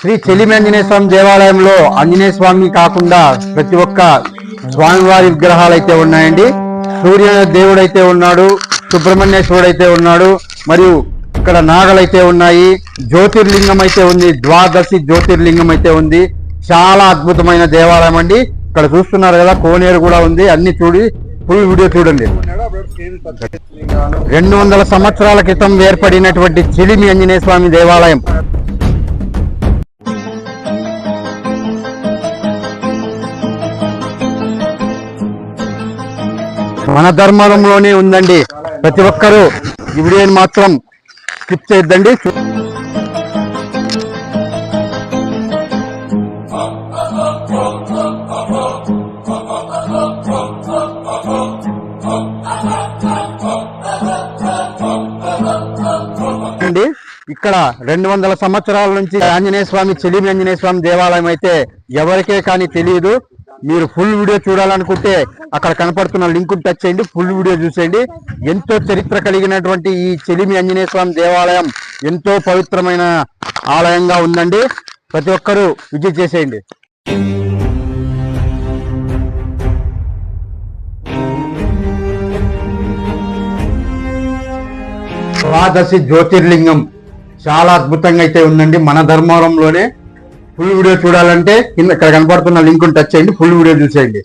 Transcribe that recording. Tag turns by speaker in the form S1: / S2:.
S1: శ్రీ చెలిమి ఆంజనేయ స్వామి దేవాలయంలో ఆంజనేయ స్వామి కాకుండా ప్రతి ఒక్క స్వామివారి విగ్రహాలు అయితే ఉన్నాయండి. సూర్య దేవుడు అయితే ఉన్నాడు సుబ్రహ్మణ్యేశ్వరుడు అయితే ఉన్నాడు మరియు ఇక్కడ నాగలైతే ఉన్నాయి జ్యోతిర్లింగం అయితే ఉంది ద్వాదశి జ్యోతిర్లింగం అయితే ఉంది. చాలా అద్భుతమైన దేవాలయం అండి. ఇక్కడ చూస్తున్నారు కదా కోనేరు కూడా ఉంది. అన్ని చూడి ఫుల్ వీడియో చూడండి. రెండు వందల సంవత్సరాల క్రితం ఏర్పడినటువంటి చిలిమి ఆంజనేయ స్వామి దేవాలయం. మన ధర్మంలోనే ఉందండి. ప్రతి ఒక్కరూ ఈ వీడియోని మాత్రం స్కిప్ చేయొద్దండి. అండి ఇక్కడ రెండు వందల సంవత్సరాల నుంచి ఆంజనేయ స్వామి చెలిమి ఆంజనేయ స్వామి దేవాలయం అయితే ఎవరికే కానీ తెలియదు. మీరు ఫుల్ వీడియో చూడాలనుకుంటే అక్కడ కనపడుతున్న లింక్ టచ్ చేయండి ఫుల్ వీడియో చూసేయండి. ఎంతో చరిత్ర కలిగినటువంటి ఈ చెలిమి ఆంజనేయ స్వామి దేవాలయం ఎంతో పవిత్రమైన ఆలయంగా ఉందండి. ప్రతి ఒక్కరూ విజిట్ చేసేయండి. ద్వాదశి జ్యోతిర్లింగం చాలా అద్భుతంగా అయితే ఉందండి. మన ధర్మవరంలోనే ఫుల్ వీడియో చూడాలంటే కింద ఇక్కడ కనపడుతున్న లింక్ టచ్ చేయండి ఫుల్ వీడియో చూసేయండి.